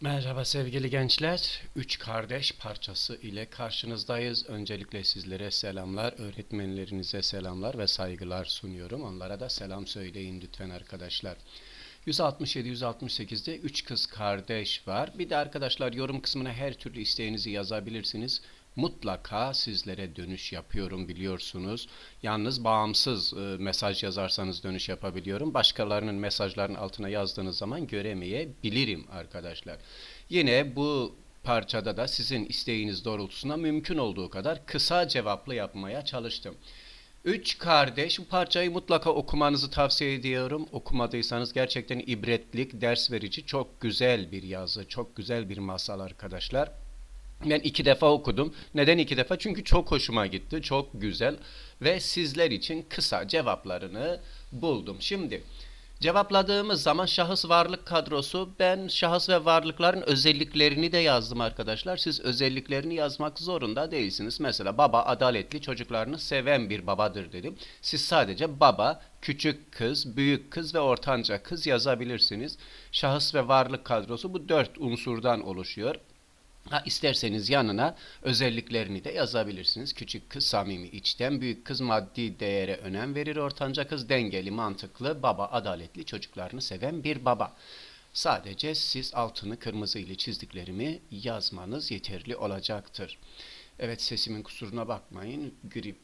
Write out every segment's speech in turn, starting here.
Merhaba sevgili gençler. Üç kardeş parçası ile karşınızdayız. Öncelikle sizlere selamlar, öğretmenlerinize selamlar ve saygılar sunuyorum. Onlara da selam söyleyin lütfen arkadaşlar. 167-168'de 3 kız kardeş var. Bir de arkadaşlar yorum kısmına her türlü isteğinizi yazabilirsiniz. Mutlaka sizlere dönüş yapıyorum biliyorsunuz. Yalnız bağımsız e, mesaj yazarsanız dönüş yapabiliyorum. Başkalarının mesajların altına yazdığınız zaman göremeyebilirim arkadaşlar. Yine bu parçada da sizin isteğiniz doğrultusunda mümkün olduğu kadar kısa cevaplı yapmaya çalıştım. Üç kardeş bu parçayı mutlaka okumanızı tavsiye ediyorum. Okumadıysanız gerçekten ibretlik, ders verici, çok güzel bir yazı, çok güzel bir masal arkadaşlar. Ben iki defa okudum. Neden iki defa? Çünkü çok hoşuma gitti, çok güzel ve sizler için kısa cevaplarını buldum. Şimdi cevapladığımız zaman şahıs varlık kadrosu ben şahıs ve varlıkların özelliklerini de yazdım arkadaşlar. Siz özelliklerini yazmak zorunda değilsiniz. Mesela baba adaletli çocuklarını seven bir babadır dedim. Siz sadece baba, küçük kız, büyük kız ve ortanca kız yazabilirsiniz. Şahıs ve varlık kadrosu bu dört unsurdan oluşuyor. Ha, isterseniz yanına özelliklerini de yazabilirsiniz. Küçük kız samimi içten, büyük kız maddi değere önem verir, ortanca kız dengeli, mantıklı, baba adaletli, çocuklarını seven bir baba. Sadece siz altını kırmızı ile çizdiklerimi yazmanız yeterli olacaktır. Evet sesimin kusuruna bakmayın. Grip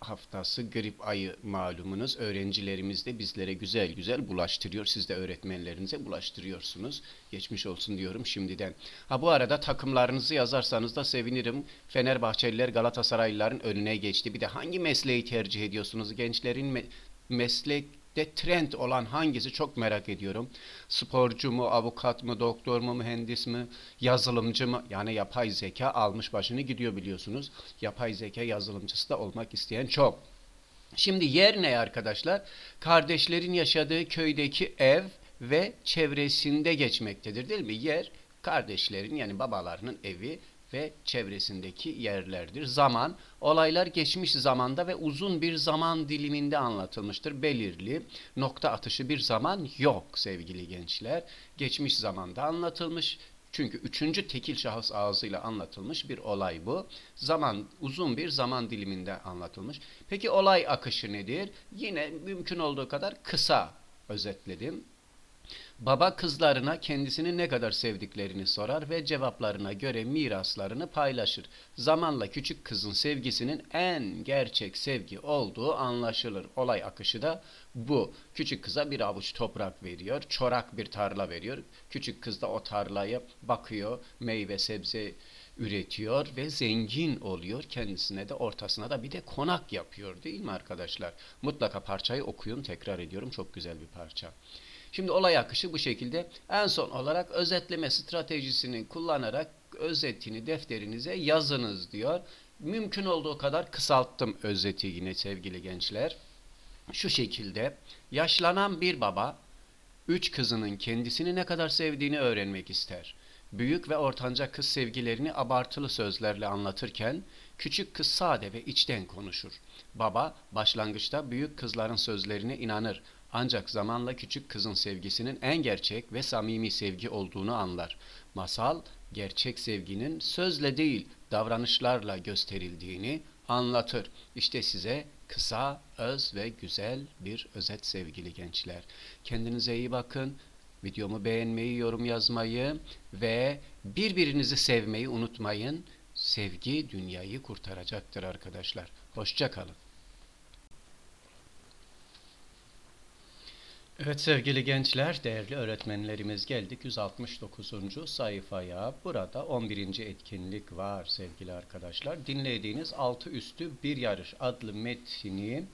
haftası grip ayı malumunuz. Öğrencilerimiz de bizlere güzel güzel bulaştırıyor. Siz de öğretmenlerinize bulaştırıyorsunuz. Geçmiş olsun diyorum şimdiden. Ha bu arada takımlarınızı yazarsanız da sevinirim. Fenerbahçeliler Galatasaraylıların önüne geçti. Bir de hangi mesleği tercih ediyorsunuz? Gençlerin me- meslekte trend olan hangisi çok merak ediyorum. Sporcu mu, avukat mı, doktor mu, mühendis mi, yazılımcı mı? Yani yapay zeka almış başını gidiyor biliyorsunuz. Yapay zeka yazılımcısı da olmak isteyen çok. Şimdi yer ne arkadaşlar? Kardeşlerin yaşadığı köydeki ev ve çevresinde geçmektedir değil mi? Yer kardeşlerin yani babalarının evi ve çevresindeki yerlerdir. Zaman, olaylar geçmiş zamanda ve uzun bir zaman diliminde anlatılmıştır. Belirli, nokta atışı bir zaman yok sevgili gençler. Geçmiş zamanda anlatılmış. Çünkü üçüncü tekil şahıs ağzıyla anlatılmış bir olay bu. Zaman, uzun bir zaman diliminde anlatılmış. Peki olay akışı nedir? Yine mümkün olduğu kadar kısa özetledim. Baba kızlarına kendisini ne kadar sevdiklerini sorar ve cevaplarına göre miraslarını paylaşır. Zamanla küçük kızın sevgisinin en gerçek sevgi olduğu anlaşılır. Olay akışı da bu. Küçük kıza bir avuç toprak veriyor, çorak bir tarla veriyor. Küçük kız da o tarlayı bakıyor, meyve sebze üretiyor ve zengin oluyor. Kendisine de ortasına da bir de konak yapıyor değil mi arkadaşlar? Mutlaka parçayı okuyun tekrar ediyorum çok güzel bir parça. Şimdi olay akışı bu şekilde. En son olarak özetleme stratejisini kullanarak özetini defterinize yazınız diyor. Mümkün olduğu kadar kısalttım özeti yine sevgili gençler. Şu şekilde yaşlanan bir baba üç kızının kendisini ne kadar sevdiğini öğrenmek ister. Büyük ve ortanca kız sevgilerini abartılı sözlerle anlatırken küçük kız sade ve içten konuşur. Baba başlangıçta büyük kızların sözlerine inanır ancak zamanla küçük kızın sevgisinin en gerçek ve samimi sevgi olduğunu anlar. Masal, gerçek sevginin sözle değil, davranışlarla gösterildiğini anlatır. İşte size kısa, öz ve güzel bir özet sevgili gençler. Kendinize iyi bakın. Videomu beğenmeyi, yorum yazmayı ve birbirinizi sevmeyi unutmayın. Sevgi dünyayı kurtaracaktır arkadaşlar. Hoşça Evet sevgili gençler, değerli öğretmenlerimiz geldik 169. sayfaya. Burada 11. etkinlik var sevgili arkadaşlar. Dinlediğiniz altı üstü bir yarış adlı metni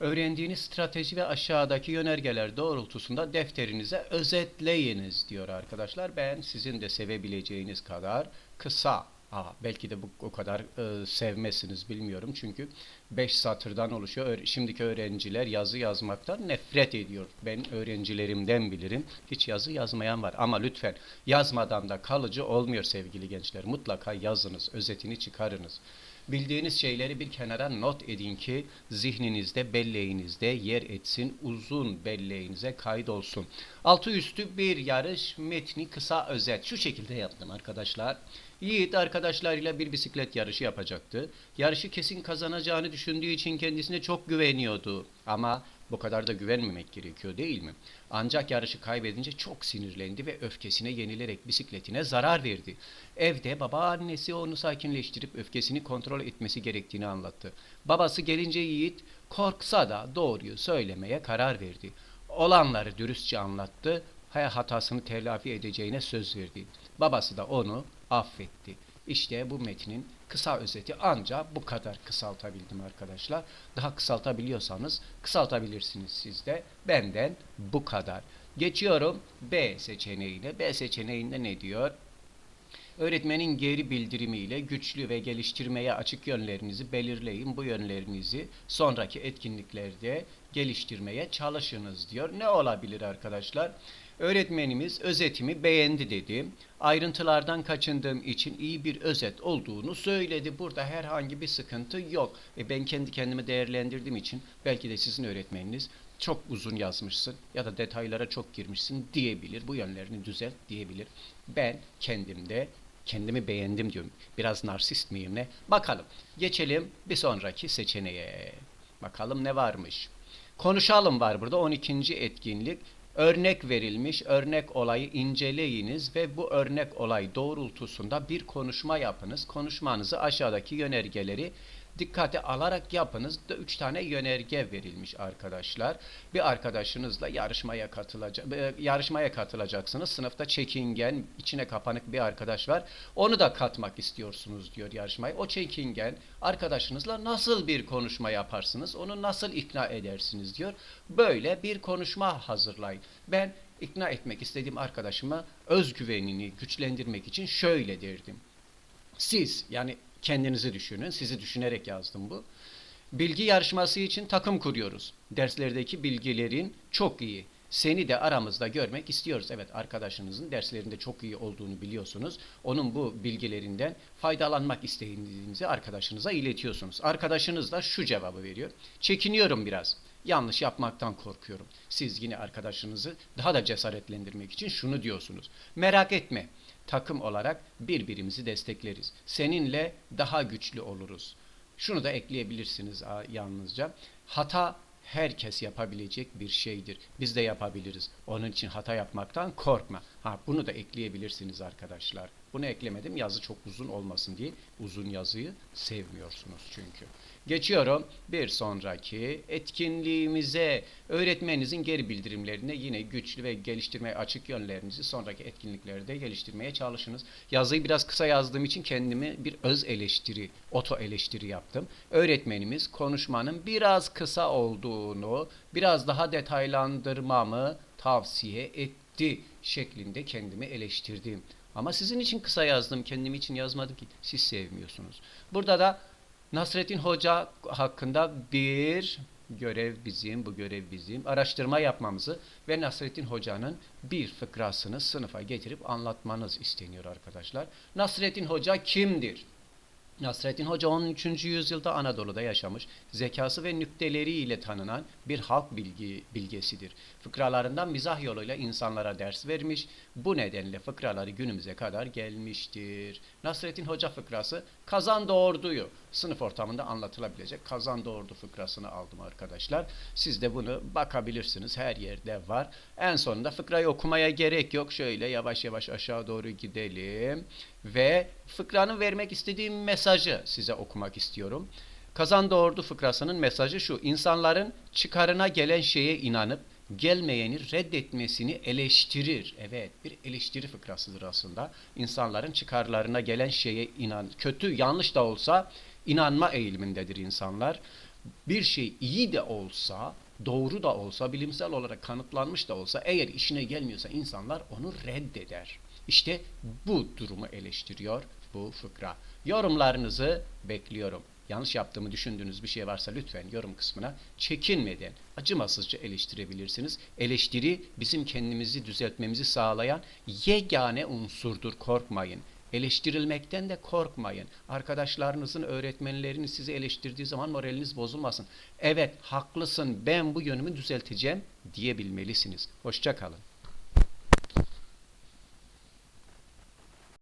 öğrendiğiniz strateji ve aşağıdaki yönergeler doğrultusunda defterinize özetleyiniz diyor arkadaşlar. Ben sizin de sevebileceğiniz kadar kısa Aa, belki de bu o kadar e, sevmezsiniz bilmiyorum çünkü 5 satırdan oluşuyor. Şimdiki öğrenciler yazı yazmaktan nefret ediyor. Ben öğrencilerimden bilirim. Hiç yazı yazmayan var ama lütfen yazmadan da kalıcı olmuyor sevgili gençler. Mutlaka yazınız, özetini çıkarınız. Bildiğiniz şeyleri bir kenara not edin ki zihninizde, belleğinizde yer etsin, uzun belleğinize kaydolsun. Altı üstü bir yarış metni kısa özet. Şu şekilde yaptım arkadaşlar. Yiğit arkadaşlarıyla bir bisiklet yarışı yapacaktı. Yarışı kesin kazanacağını düşündüğü için kendisine çok güveniyordu. Ama bu kadar da güvenmemek gerekiyor değil mi? Ancak yarışı kaybedince çok sinirlendi ve öfkesine yenilerek bisikletine zarar verdi. Evde babaannesi onu sakinleştirip öfkesini kontrol etmesi gerektiğini anlattı. Babası gelince Yiğit korksa da doğruyu söylemeye karar verdi. Olanları dürüstçe anlattı, hatasını telafi edeceğine söz verdi. Babası da onu affetti. İşte bu metnin kısa özeti ancak bu kadar kısaltabildim arkadaşlar. Daha kısaltabiliyorsanız kısaltabilirsiniz siz de. Benden bu kadar. Geçiyorum B seçeneğine. B seçeneğinde ne diyor? Öğretmenin geri bildirimiyle güçlü ve geliştirmeye açık yönlerinizi belirleyin. Bu yönlerinizi sonraki etkinliklerde geliştirmeye çalışınız diyor. Ne olabilir arkadaşlar? Öğretmenimiz özetimi beğendi dedi. Ayrıntılardan kaçındığım için iyi bir özet olduğunu söyledi. Burada herhangi bir sıkıntı yok. E ben kendi kendimi değerlendirdiğim için belki de sizin öğretmeniniz çok uzun yazmışsın ya da detaylara çok girmişsin diyebilir. Bu yönlerini düzelt diyebilir. Ben kendimde kendimi beğendim diyorum. Biraz narsist miyim ne? Bakalım. Geçelim bir sonraki seçeneğe. Bakalım ne varmış. Konuşalım var burada 12. etkinlik. Örnek verilmiş örnek olayı inceleyiniz ve bu örnek olay doğrultusunda bir konuşma yapınız. Konuşmanızı aşağıdaki yönergeleri dikkate alarak yapınız. Da üç tane yönerge verilmiş arkadaşlar. Bir arkadaşınızla yarışmaya katılacak yarışmaya katılacaksınız. Sınıfta çekingen, içine kapanık bir arkadaş var. Onu da katmak istiyorsunuz diyor yarışmayı. O çekingen arkadaşınızla nasıl bir konuşma yaparsınız? Onu nasıl ikna edersiniz diyor. Böyle bir konuşma hazırlayın. Ben ikna etmek istediğim arkadaşıma özgüvenini güçlendirmek için şöyle derdim. Siz yani kendinizi düşünün. Sizi düşünerek yazdım bu. Bilgi yarışması için takım kuruyoruz. Derslerdeki bilgilerin çok iyi. Seni de aramızda görmek istiyoruz. Evet arkadaşınızın derslerinde çok iyi olduğunu biliyorsunuz. Onun bu bilgilerinden faydalanmak istediğinizi arkadaşınıza iletiyorsunuz. Arkadaşınız da şu cevabı veriyor. Çekiniyorum biraz. Yanlış yapmaktan korkuyorum. Siz yine arkadaşınızı daha da cesaretlendirmek için şunu diyorsunuz. Merak etme takım olarak birbirimizi destekleriz. Seninle daha güçlü oluruz. Şunu da ekleyebilirsiniz yalnızca. Hata herkes yapabilecek bir şeydir. Biz de yapabiliriz. Onun için hata yapmaktan korkma. Ha bunu da ekleyebilirsiniz arkadaşlar. Bunu eklemedim yazı çok uzun olmasın diye. Uzun yazıyı sevmiyorsunuz çünkü. Geçiyorum bir sonraki etkinliğimize. Öğretmeninizin geri bildirimlerine yine güçlü ve geliştirmeye açık yönlerinizi sonraki etkinliklerde geliştirmeye çalışınız. Yazıyı biraz kısa yazdığım için kendimi bir öz eleştiri, oto eleştiri yaptım. Öğretmenimiz konuşmanın biraz kısa olduğunu, biraz daha detaylandırmamı tavsiye etti şeklinde kendimi eleştirdim. Ama sizin için kısa yazdım, kendim için yazmadım ki. Siz sevmiyorsunuz. Burada da Nasrettin Hoca hakkında bir görev bizim, bu görev bizim. Araştırma yapmamızı ve Nasrettin Hoca'nın bir fıkrasını sınıfa getirip anlatmanız isteniyor arkadaşlar. Nasrettin Hoca kimdir? Nasrettin Hoca 13. yüzyılda Anadolu'da yaşamış, zekası ve nükteleriyle tanınan bir halk bilgi, bilgesidir. Fıkralarından mizah yoluyla insanlara ders vermiş, bu nedenle fıkraları günümüze kadar gelmiştir. Nasrettin Hoca fıkrası kazan doğurduyu sınıf ortamında anlatılabilecek kazan doğurdu fıkrasını aldım arkadaşlar. Siz de bunu bakabilirsiniz. Her yerde var. En sonunda fıkrayı okumaya gerek yok. Şöyle yavaş yavaş aşağı doğru gidelim. Ve fıkranın vermek istediğim mesajı size okumak istiyorum. Kazan doğurdu fıkrasının mesajı şu. İnsanların çıkarına gelen şeye inanıp gelmeyeni reddetmesini eleştirir. Evet bir eleştiri fıkrasıdır aslında. İnsanların çıkarlarına gelen şeye inan. Kötü yanlış da olsa inanma eğilimindedir insanlar. Bir şey iyi de olsa, doğru da olsa, bilimsel olarak kanıtlanmış da olsa eğer işine gelmiyorsa insanlar onu reddeder. İşte bu durumu eleştiriyor bu fıkra. Yorumlarınızı bekliyorum. Yanlış yaptığımı düşündüğünüz bir şey varsa lütfen yorum kısmına çekinmeden acımasızca eleştirebilirsiniz. Eleştiri bizim kendimizi düzeltmemizi sağlayan yegane unsurdur korkmayın. Eleştirilmekten de korkmayın. Arkadaşlarınızın, öğretmenleriniz sizi eleştirdiği zaman moraliniz bozulmasın. Evet, haklısın. Ben bu yönümü düzelteceğim diyebilmelisiniz. Hoşça kalın.